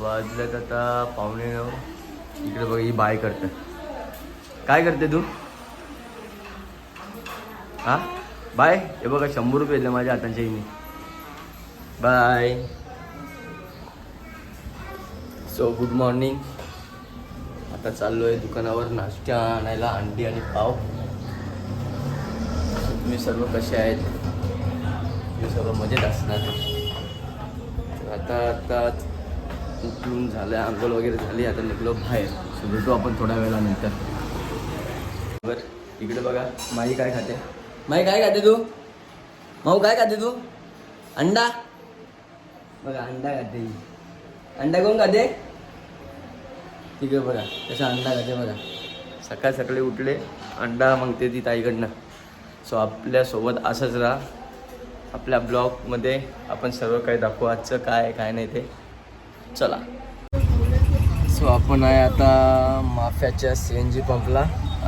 वाजल्यात आता पावणे नऊ इकडे बघ ही बाय करते. काय करते तू? हा? बाय? हे बघा शंभर रुपये दिले माझ्या हातांच्या हिने. बाय. सो गुड मॉर्निंग आता चाललो आहे दुकानावर नाश्ता आणायला अंडी आणि पाव. तुम्ही सर्व कसे आहेत? तुम्ही सर्व मजेत असणार. आता आता उठून झालं आंघोळ वगैरे झाली आता निघलो बाहेर. सो भेटू आपण थोड्या वेळानंतर. बरं इकडे बघा माई काय खाते? माई काय खाते तू? माऊ काय खाते तू? अंडा? बघा अंडा खाते अंडा कोण खाते? ठीक आहे बघा तसा अंडा खाते बघा. सकाळ सकाळी उठले अंडा मागते ती ताईकडनं. सो आपल्यासोबत असंच राहा. आपल्या ब्लॉगमध्ये आपण सर्व काही दाखवू आजचं काय काय नाही ते. चला. सो आपण आहे आता माफ्याच्या सी एन जी पंपला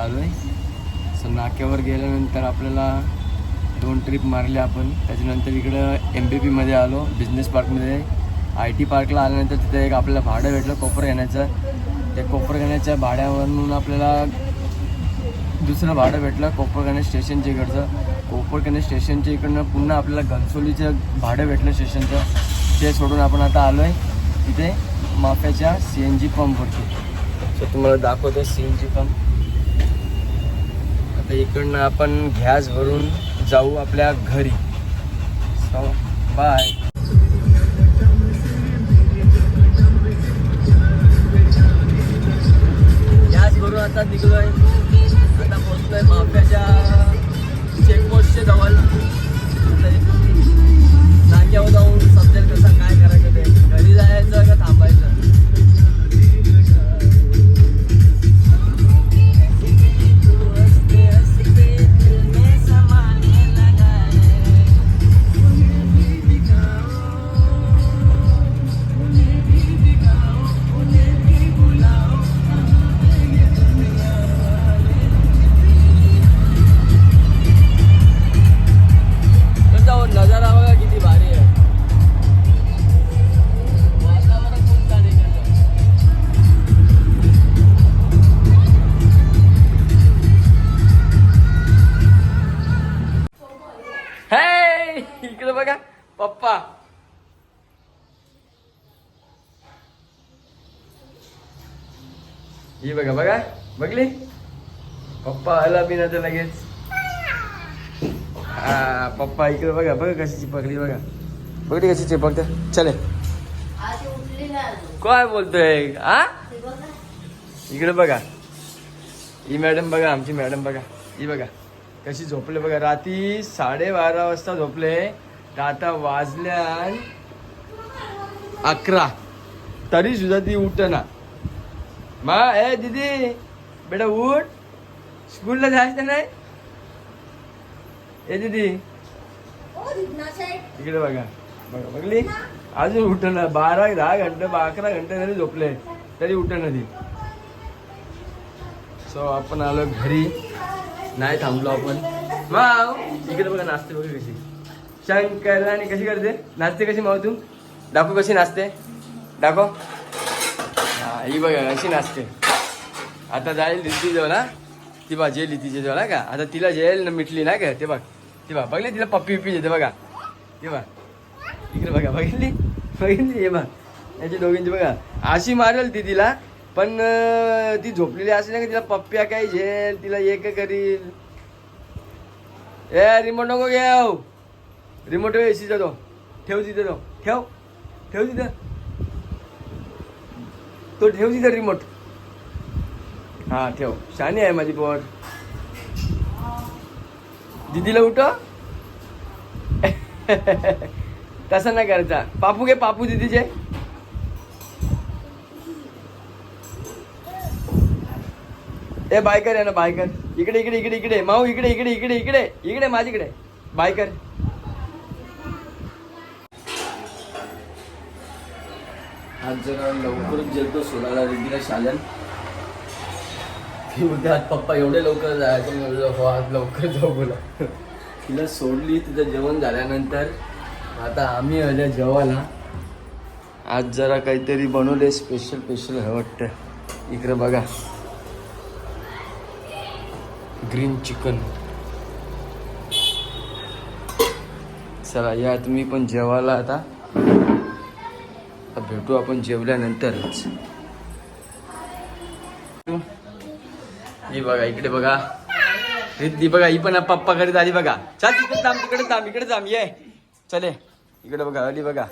आलो आहे सो नाक्यावर गेल्यानंतर आपल्याला दोन ट्रिप मारले आपण. त्याच्यानंतर इकडं एम बी पीमध्ये आलो बिझनेस पार्कमध्ये आय टी पार्कला आल्यानंतर तिथे एक आपल्याला भाडं भेटलं कोपर घेण्याचं. त्या कोपर घेण्याच्या भाड्यावरून आपल्याला दुसरं भाडं भेटलं कोपरखाने स्टेशनच्या इकडचं. कोपरखाने स्टेशनच्या इकडनं पुन्हा आपल्याला घनसोलीचं भाडं भेटलं स्टेशनचं ते सोडून आपण आता आलो आहे तिथे माफ्याच्या सी एन जी पंपवरती सो तुम्हाला दाखवतो सी एन जी पंप आता इकडनं आपण गॅस भरून जाऊ आपल्या घरी. सो बाय गॅस भरून आता निघलोय. आता पोहोचलोय माफ्याच्या चेकपोस्टच्या जवळ. बघा. पप्पा. ही बघा बघा. बघली? पप्पा आला बी ना तर लगेच. हा पप्पा इकडे बघा बघा कशी चिपकली बघा. बघली कशी चिपकते. चले. काय बोलतोय? हा? इकडे बघा. ही मॅडम बघा आमची मॅडम बघा. ही बघा. कशी झोपले बघा. रात्री साडेबारा वाजता झोपले. तर आता वाजल्या अकरा. तरी सुद्धा ती उठना. मा ए दीदी बेटा उठ. स्कूलला जायचं नाही? ए दीदी. इकडे बघा. बघा बघली? अजून उठना. बारा दहा घंटे अकरा घंटे तरी झोपले. तरी उठना ती. सो आपण आलो घरी. नाही थांबलो आपण. माव इकडे बघा नाचते बघा कशी शंकर आणि कशी करते? नाचते कशी माऊ तू दाखव कशी नाचते. दाखव. हा ही बघा अशी नाचते. आता जाईल दिसती जवळ हा ती बा जेल तिच्या जवळ का? आता तिला जेल मिटली ना का ते बघ. ती बघ बघली तिला पप्पी पिप्पी देते बघा. ते बघ. इकडे बघा बघितली? बघितली? हे बघ. याची दोघींची बघा. अशी मारेल ती तिला पण ती झोपलेली असेल ना का तिला पप्प्या काय झेल तिला एक करील. ए रिमोट नको घेऊ. रिमोट एसीचा तो ठेव तिथे तो ठेव ठेव तिथे तो ठेव तिथे रिमोट हा ठेव शानी आहे माझी पोर दीदीला उठ तसं नाही करायचा पापू घे पापू दीदीचे ए बायकर आहे ना बायकर इकडे इकडे इकडे इकडे माऊ इकडे इकडे इकडे इकडे इकडे माझीकडे बायकर आज जरा लवकरच जेवतो सोडायला दीदीला शालन. ती म्हणते आज पप्पा एवढे लवकर जायचं. म्हणलं हो आज लवकर जाऊ बोला. तिला सोडली तिथं जेवण झाल्यानंतर. आता आम्ही आल्या जेवायला. आज जरा काहीतरी बनवले स्पेशल स्पेशल हवं वाटतं. इकडं बघा. ग्रीन चिकन चला या तुम्ही पण जेवायला आता. भेटू आपण जेवल्यानंतरच. ही बघा इकडे बघा. रिद्धी बघा ही पण पप्पा घरी आली बघा. चल तिकडे थांब तिकडे थांब इकडे थांब ये. चले. इकडे बघा आली बघा.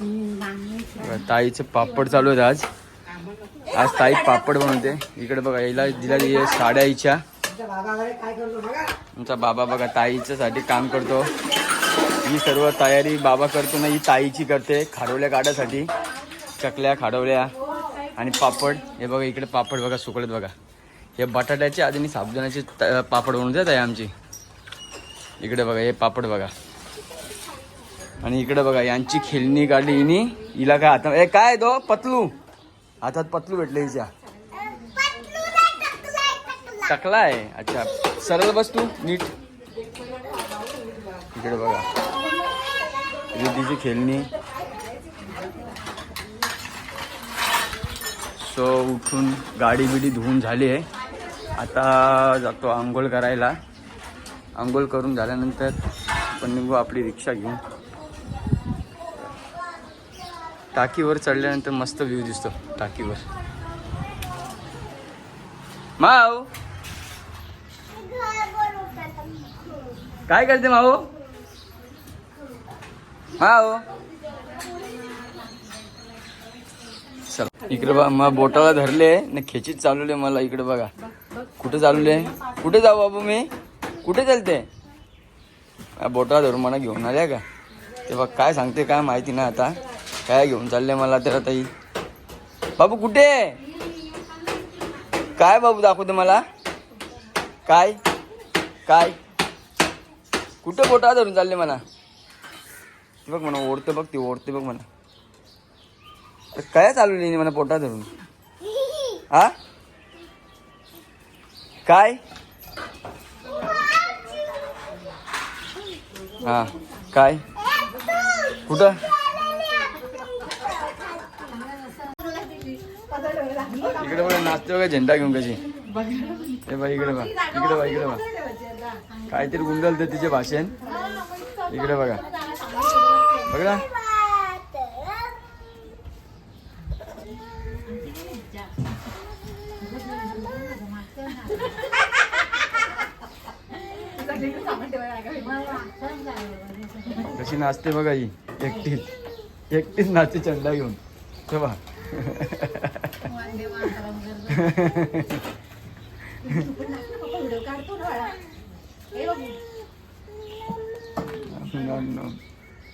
बघा, पापड चालू आहेत आज. आज ताई पापड बनवते. इकडे बघा याला दिला ये साड्या हिच्या. तुमचा बाबा बघा ताईच्या साठी काम करतो. ही सर्व तयारी बाबा करतो ना ही ताईची करते खाडवल्या काढासाठी चकल्या खाडवल्या आणि पापड. हे बघा इकडे पापड बघा सुकळत बघा. हे बटाट्याचे आणि साबुदाण्याचे त- पापड बनवून जात आहे आमची. इकडे बघा हे पापड बघा. आणि इकडे बघा यांची खेळणी काढली हिनी. हिला काय हातात ए काय तो पतलू. हातात पतलू भेटले हिच्या. टकला आहे. अच्छा. सरळ बस तू नीट. इकडे बघा. रिद्धीची खेळणी. सो उठून गाडी बिडी धुवून झाली आहे. आता जातो आंघोळ करायला. आंघोळ करून झाल्यानंतर पण निघू आपली रिक्षा घेऊन. टाकीवर चढल्यानंतर मस्त व्ह्यू दिसतो टाकीवर. माव काय करते माऊ? माऊ चला हो. इकडे बघा मग बोटाला धरले न खेचीत चालवले मला इकडे बघा. कुठे चालवले? कुठे जाऊ बाबू मी? कुठे चालते? बोटाला धरून मला घेऊन आल्या का? ते काय सांगते काय माहिती ना आता. काय घेऊन चालले मला तर आता बाबू कुठे? काय बाबू दाखवते मला? काय? काय? कुठे बोटा धरून चालले मला? बघ म्हणा ओढते बघ ती ओढते बघ म्हणा. काय काय लिहिणी म्हणा पोटा धरून? हा? काय? हा काय? कुठं? इकडे बघा नाचते बघा झेंडा घेऊन कशी. हे बा इकडे बघा इकडे बघा इकडे बघा. काहीतरी गुंडलते तिचे भाषण इकडे बघा. बघा. कशी नाचते बघा ही. एकटीच एकटीच नाचते चंडा घेऊन. तेव्हा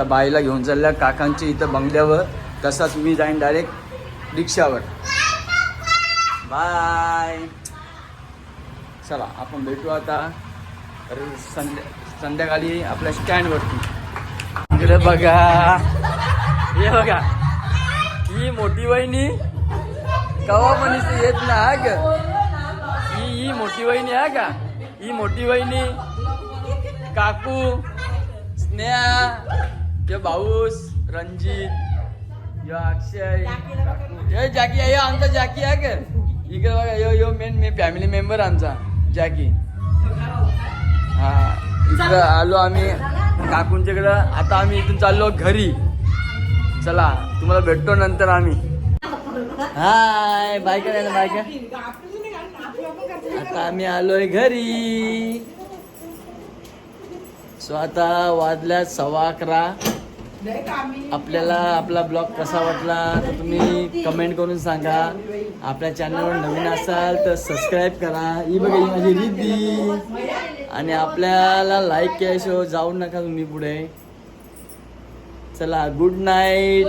आता बाईला घेऊन चालल्या काकांची इथं बंगल्यावर. तसाच मी जाईन डायरेक्ट रिक्षावर. बाय. चला आपण भेटू आता. संध्या संध्याकाळी आपल्या स्टँडवरती. इकडे बघा. हे बघा. ही मोठी वहिनी. कवा पण येत ना ग? ही ही मोठी वहिनी आहे का? ही मोठी वहिनी. काकू स्नेहा. ते भाऊस रणजित यो अक्षय। हे जॅकी आहे आमचा जॅकी आहे का? इकडे बघा यो यो मेन मे फॅमिली मेंबर आमचा जॅकी. हा इकडं आलो आम्ही. काकूंच्याकडं. आता आम्ही इथून चाललो घरी. चला तुम्हाला भेटतो नंतर आम्ही. हाय बाय करायला बाय आता आम्ही आलोय घरी. सो आता वाजल्यात सव्वा अकरा. आपल्याला आपला ब्लॉग कसा वाटला तर तुम्ही कमेंट करून सांगा. आपल्या चॅनलवर नवीन असाल तर सबस्क्राईब करा. ही बघा ही माझी रिद्धी. आणि आपल्याला लाईक केल्याशिवाय जाऊ नका तुम्ही पुढे. चला गुड नाईट